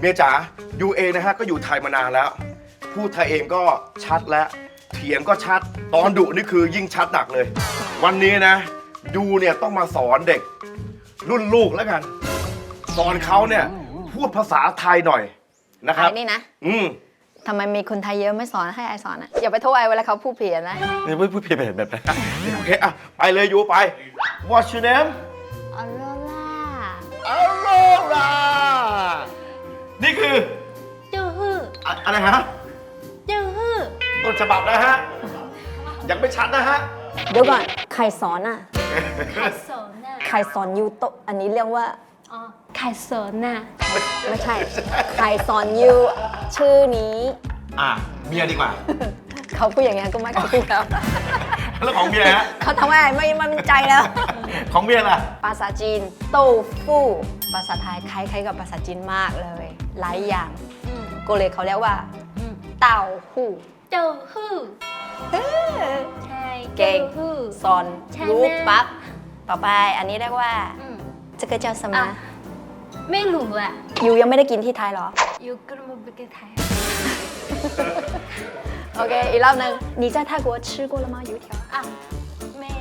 เมียจ๋ายูเองนะฮะก็อยู่ไทยมานานแล้ว พูดไทยเองก็ชัดแล้วเถียงก็ชัดตอนดุนี่คือยิ่งชัดหนักเลย วันนี้นะยูเนี่ยต้องมาสอนเด็ก รุ่นลูกแล้วกัน สอนเขาเนี่ยพูดภาษาไทยหน่อยนะครับ ไอ้นี่นะอืมทำไมมีคนไทยเยอะไม่สอนให้ไอสอนอะอย่าไปโทษไอเวลาเขาพูดผิดนะนี่พูดพูดเพี้ยนแบบนั้นโอเคอะไปเลยยูไป What's your name ออโร ออะอะไรฮะจูฮือต้นฉบับนะฮะ ยังไม่ชัดนะฮะ เดี๋ยวก่อนใครสอนอะไข่สนน่ะใครสอนยูโตะอันนี้เรียกว่า อ๋อไข่สนน่ะไม่ใช่ใครสอนยูชื่อนี้ อะเมียดีกว่า เขาพูดอย่างเงี้ยก็ไม่กล้าพูดแล้วแล้วของเมียฮะ เขาทำให้ไม่ไม่มั่นใจแล้ว ของเมียล่ะ ภาษาจีนโต้ฟู่ภาษาไทยคล้ายๆกับภาษาจีนมากเลย หลายอย่างอืม ก็เลยเขาเรียกว่า อืม เต้าหู้ เจ้าฮือใช่ เก่ง จ้าฮือ สอน ใช่ รู้ ไหม ปั๊บ ต่อไปอันนี้เรียกว่า อืม 这个叫什么 อ่ะ ไม่รู้อ่ะ ยูยังไม่ได้กินที่ไทยเหรอ อยู่กรุงบุรีไทย โอเค อีกรอบหนึ่ง你在泰国吃过了吗油条 อ่ะไม่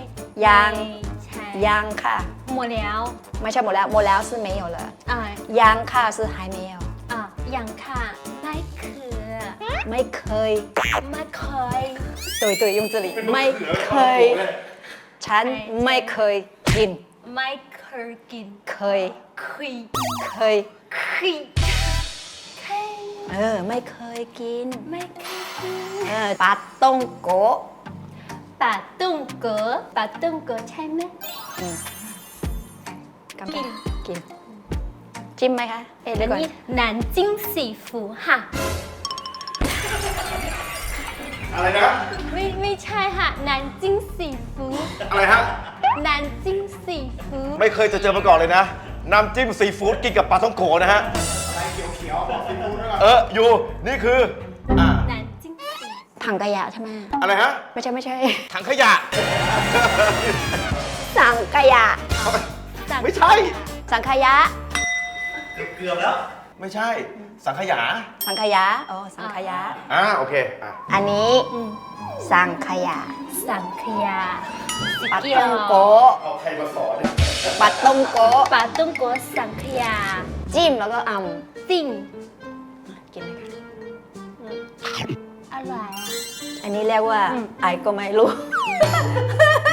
ยัง ไม่ใช่ ยังค่ะ หมดแล้ว ไม่ใช่หมดแล้วหมดแล้ว是没有了 อ่ะ ยังค่ะ是还没有 อ่ะยังค่ะไม่เคย ะ ไม่เคย ไม่เคยตุยตุยยงจริไม่เคย ฉันไม่เคยกิน ไม่เคยกิน เคย เคย เคย เคยยเออ ไม่เคยกิน ไม่เคยกิน เออปาต้งโกะปาต้งโกะปาต้งโกะใช่ไหมกิน กิน จิ้มไหมคะ เอ๊ะเดี๋ยวก่อน南京สีฟูค่ะ อะไรนะ ไม่ไม่ใช่ค่ะนันจิ้งสีฟูอะไรฮะนันจิ้งสีฟูไม่เคยจะเจอมาก่อนเลยนะ น้ำจิ้มซีฟู้ดกินกับปลาท้องโขนะฮะ อะไรเขียวเขียวบอกซีฟู้ดด้วอเออ อยู่ นี่คือ อะนันจิ้งสีถังขยะใช่ไหมอะไรฮะ ไม่ใช่ไม่ใช่ ถังขยะ สังขยะาไม่ใช่ สังขยะ เกือบๆแล้ว ไม่ใช่ สังขยา สังขยะอ๋อสังขยะอ่าโอเคอะอันนี้อืมสังขยะสังขยาปลาเกี่ยต้วงโกะเอาใครมาสอนเนี่ยปลาต้งโกะปลาตุ้งโก๋อสังขยาจิ้มแล้วก็อ่สิ่งำกินเลยค่ะอร่อยอะอันนี้เรียกว่าอืม ไอก็ไม่รู้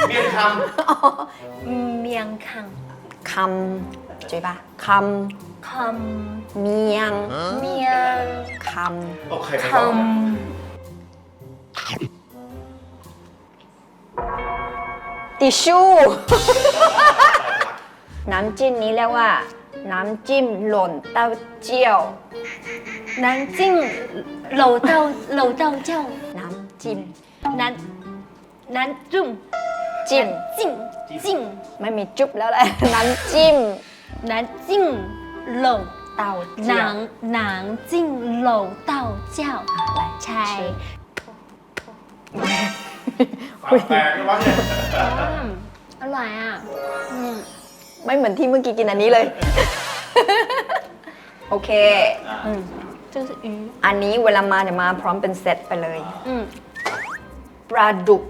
เมียนคเมียงคังคำ จุ๊ยปะคำคำเมียงเมียงคำคำติชูน้ำจิ้มนี้เรียกว่า น้ำจิ้มหล่นเต้าเจี้ยว น้ำจิ้มหล่นเต้าหล่นเต้าเจี้ยวน้ำจิ้มน้ำน้ำจุ่มจิ้ม จิ้มจิ้มไม่มีจุ๊บแล้วแหละ น้ำจิ้ม 南京楼 เต้าเจี้ยว 南南京楼道教ใช่ ปากแตกแล้ววะเนี่ย อืมอร่อยอ่ะอืม ไม่เหมือนที่เมื่อกี้กินอันนี้เลย โอเค อืม这是鱼 อันนี้เวลามาเนี่ยมาพร้อมเป็นเซตไปเลย อืม ปลาดุก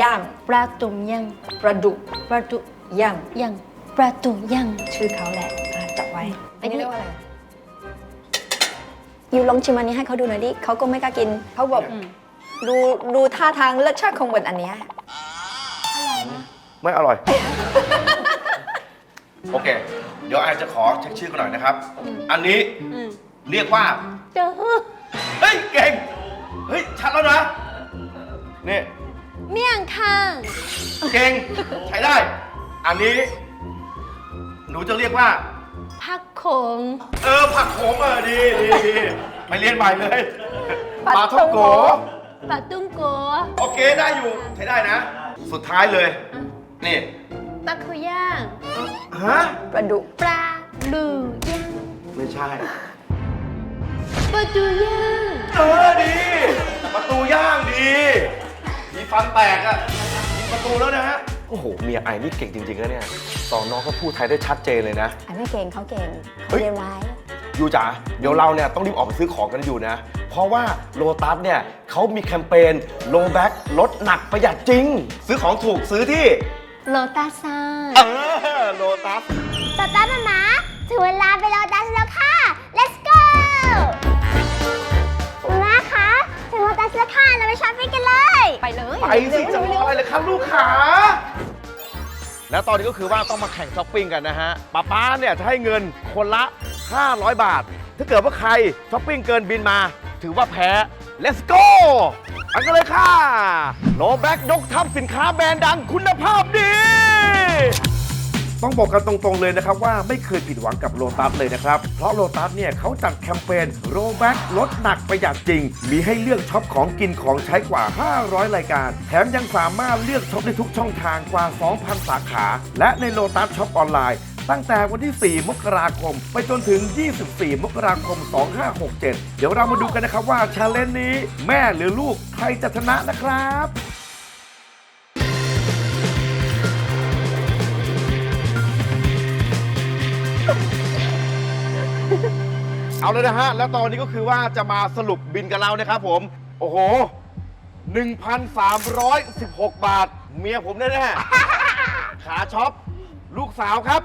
ย่าง ปลาตุ่มย่าง ปลาดุก ปลาดุก ย่าง ย่าง ปลาตุ่มย่างชื่อเขาแหละอะจับไว้ อันนี้เรียกว่าอะไรยูลองชิมอันนี้ให้เขาดูหน่อยดิเขาก็ไม่กล้ากิน เขาบอกอืมดูดูท่าทางรสชาติคงเหมือนอันเนี้ยไม่อร่อย โอเค เดี๋ยวไอจะขอเช็คชื่อกันหน่อยนะครับ อันนี้อืมเรียกว่า เจ้าฮือเฮ้ย เก่ง เฮ้ย ชัดแล้วนะ นี่ เมี่ยงคังเก่ง ใช้ได้ อันนี้ หนูจะเรียกว่า ผักโขง เออผักโขมเออดีดีดีไปเรียนใหม่เลยปลาปลาท่องโกท่องโก ปลาตุ้งโกโอเคได้อยู่ใช้ได้นะ สุดท้ายเลย นี่ปลาคุย่าง ฮะปลาดุกปลาลูย่างไม่ใช่ ปลาดูย่างเออดี ประตูย่างดีมีฟันแตกอะมีประตูแล้วนะฮะ โอ้โห เมียไอ้นี่เก่งจริงๆนะเนี่ยสอนน้องเขาพูดไทยได้ชัดเจนเลยนะอันไม่เก่งเขาเก่งเฮ้เขายเรียนไว้นยูจ๋าเดี๋ยวเราเนี่ยต้องรีบออกไปซื้อของกันอยู่นะ เพราะว่าโลตัสเนี่ยเขามีแคมเปญโลแบ็กลดหนักประหยัดจริง ซื้อของถูกซื้อที่ โลตัสซ่าเออโลตัสป๊าป๊ามามาถึงเวลาไปรอดัสแล้วค่ะ let's go มาคะถึงรอดัสแล้วค่ะ เราไปช้อปปิ้งกันเลย ไปเลยไปสิจะรออะไรเลยครับลูกขาแล้วตอนนี้ก็คือว่าต้องมาแข่งช้อปปิ้งกันนะฮะป้าป้าเนี่ยจะให้เงินคนละ 500 บาท ถ้าเกิดว่าใครช้อปปิ้งเกินบินมา ถือว่าแพ้ let's go ไปกันเลยค่ะโลแบ็กยกทัพสินค้าแบรนด์ดังคุณภาพดี ต้องบอกกันตรงๆเลยนะครับว่าไม่เคยผิดหวังกับโลตัสเลยนะครับ เพราะโลตัสเนี่ยเขาจัดแคมเปญโรแบ็กลดหนักประหยัดจริง มีให้เลือกช็อปของกินของใช้กว่า 500 รายการ แถมยังสามารถเลือกช็อปได้ทุกช่องทางกว่า 2,000 สาขา และในโลตัสช็อปออนไลน์ตั้งแต่วันที่ 4 มกราคม ไปจนถึง 24 มกราคม 2567 เดี๋ยวเรามาดูกันนะครับว่าชาเลนจ์นี้แม่หรือลูกใครจะชนะนะครับ เอาเลยนะฮะ แล้วตอนนี้ก็คือว่าจะมาสรุปบินกันแล้วนะครับผม โอ้โห 1,316 บาท เมียผมแน่ๆขาช็อป ลูกสาวครับ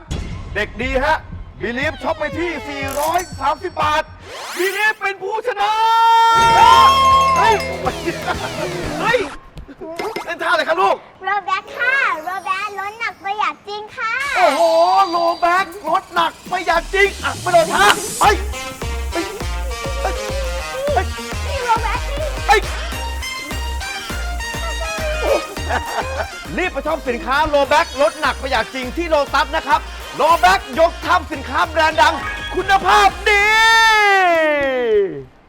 เด็กดีฮะบิลีฟช็อปไปที่ 430 บาทบิลีฟเป็นผู้ชนะ เฮ้ย เฮ้ยเล่นท่าอะไรครับลูก โรแบ็คค่ะโรแบ็คลดหนักประหยัดจริงค่ะ โอ้โห โลแบ็กลดหนักไม่อยากจริง อะไปเลยท่า รีบไปช็อมสินค้าโลแบ็กลดหนักประหยัดจริงที่โลตัสนะครับ โลแบ็กยกทัพสินค้าแบรนด์ดัง คุณภาพดี